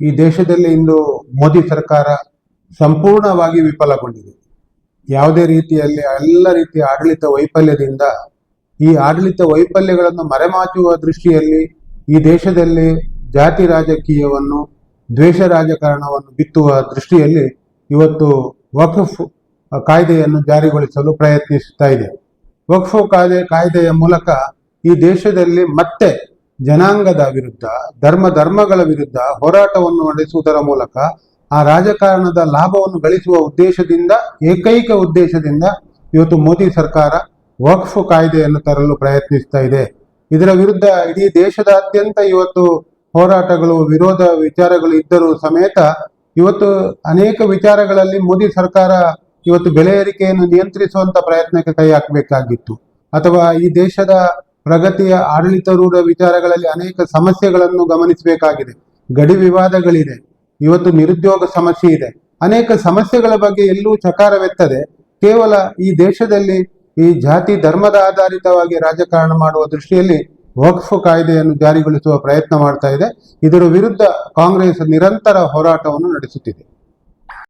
ಈ ದೇಶದಲ್ಲಿ ಇಂದು ಮೋದಿ ಸರ್ಕಾರ ಸಂಪೂರ್ಣವಾಗಿ ವಿಫಲಗೊಂಡಿದೆ. ಯಾವುದೇ ರೀತಿಯಲ್ಲಿ ಎಲ್ಲ ರೀತಿಯ ಆಡಳಿತ ವೈಫಲ್ಯದಿಂದ ಈ ಆಡಳಿತ ವೈಫಲ್ಯಗಳನ್ನು ಮರೆಮಾಚುವ ದೃಷ್ಟಿಯಲ್ಲಿ ಈ ದೇಶದಲ್ಲಿ ಜಾತಿ ರಾಜಕೀಯವನ್ನು, ದ್ವೇಷ ರಾಜಕಾರಣವನ್ನು ಬಿತ್ತುವ ದೃಷ್ಟಿಯಲ್ಲಿ ಇವತ್ತು ವಕ್ಫ್ ಕಾಯ್ದೆಯನ್ನು ಜಾರಿಗೊಳಿಸಲು ಪ್ರಯತ್ನಿಸುತ್ತಾ ಇದೆ. ವಕ್ಫ್ ಕಾಯ್ದೆ, ಕಾಯ್ದೆಯ ಮೂಲಕ ಈ ದೇಶದಲ್ಲಿ ಮತ್ತೆ ಜನಾಂಗದ ವಿರುದ್ಧ, ಧರ್ಮ ಧರ್ಮಗಳ ವಿರುದ್ಧ ಹೋರಾಟವನ್ನು ನಡೆಸುವುದರ ಮೂಲಕ ಆ ರಾಜಕಾರಣದ ಲಾಭವನ್ನು ಗಳಿಸುವ ಉದ್ದೇಶದಿಂದ, ಏಕೈಕ ಉದ್ದೇಶದಿಂದ ಇವತ್ತು ಮೋದಿ ಸರ್ಕಾರ ವಕ್ಫ್ ಕಾಯ್ದೆಯನ್ನು ತರಲು ಪ್ರಯತ್ನಿಸ್ತಾ ಇದೆ. ಇದರ ವಿರುದ್ಧ ಇಡೀ ದೇಶದಾದ್ಯಂತ ಇವತ್ತು ಹೋರಾಟಗಳು, ವಿರೋಧ ವಿಚಾರಗಳು ಇದ್ದರೂ ಸಮೇತ ಇವತ್ತು ಅನೇಕ ವಿಚಾರಗಳಲ್ಲಿ ಮೋದಿ ಸರ್ಕಾರ ಇವತ್ತು ಬೆಲೆ ಏರಿಕೆಯನ್ನು ನಿಯಂತ್ರಿಸುವಂತ ಪ್ರಯತ್ನಕ್ಕೆ ಕೈ ಹಾಕಬೇಕಾಗಿತ್ತು. ಅಥವಾ ಈ ದೇಶದ ಪ್ರಗತಿಯ ಆಡಳಿತಾರೂಢ ವಿಚಾರಗಳಲ್ಲಿ ಅನೇಕ ಸಮಸ್ಯೆಗಳನ್ನು ಗಮನಿಸಬೇಕಾಗಿದೆ. ಗಡಿ ವಿವಾದಗಳಿದೆ. ಇವತ್ತು ನಿರುದ್ಯೋಗ ಸಮಸ್ಯೆ ಇದೆ. ಅನೇಕ ಸಮಸ್ಯೆಗಳ ಬಗ್ಗೆ ಎಲ್ಲೂ ಚಕಾರವೆತ್ತದೆ. ಕೇವಲ ಈ ದೇಶದಲ್ಲಿ ಈ ಜಾತಿ ಧರ್ಮದ ಆಧಾರಿತವಾಗಿ ರಾಜಕಾರಣ ಮಾಡುವ ದೃಷ್ಟಿಯಲ್ಲಿ ವಕ್ಫ್ ಕಾಯ್ದೆಯನ್ನು ಜಾರಿಗೊಳಿಸುವ ಪ್ರಯತ್ನ ಮಾಡ್ತಾ ಇದೆ. ಇದರ ವಿರುದ್ಧ ಕಾಂಗ್ರೆಸ್ ನಿರಂತರ ಹೋರಾಟವನ್ನು ನಡೆಸುತ್ತಿದೆ.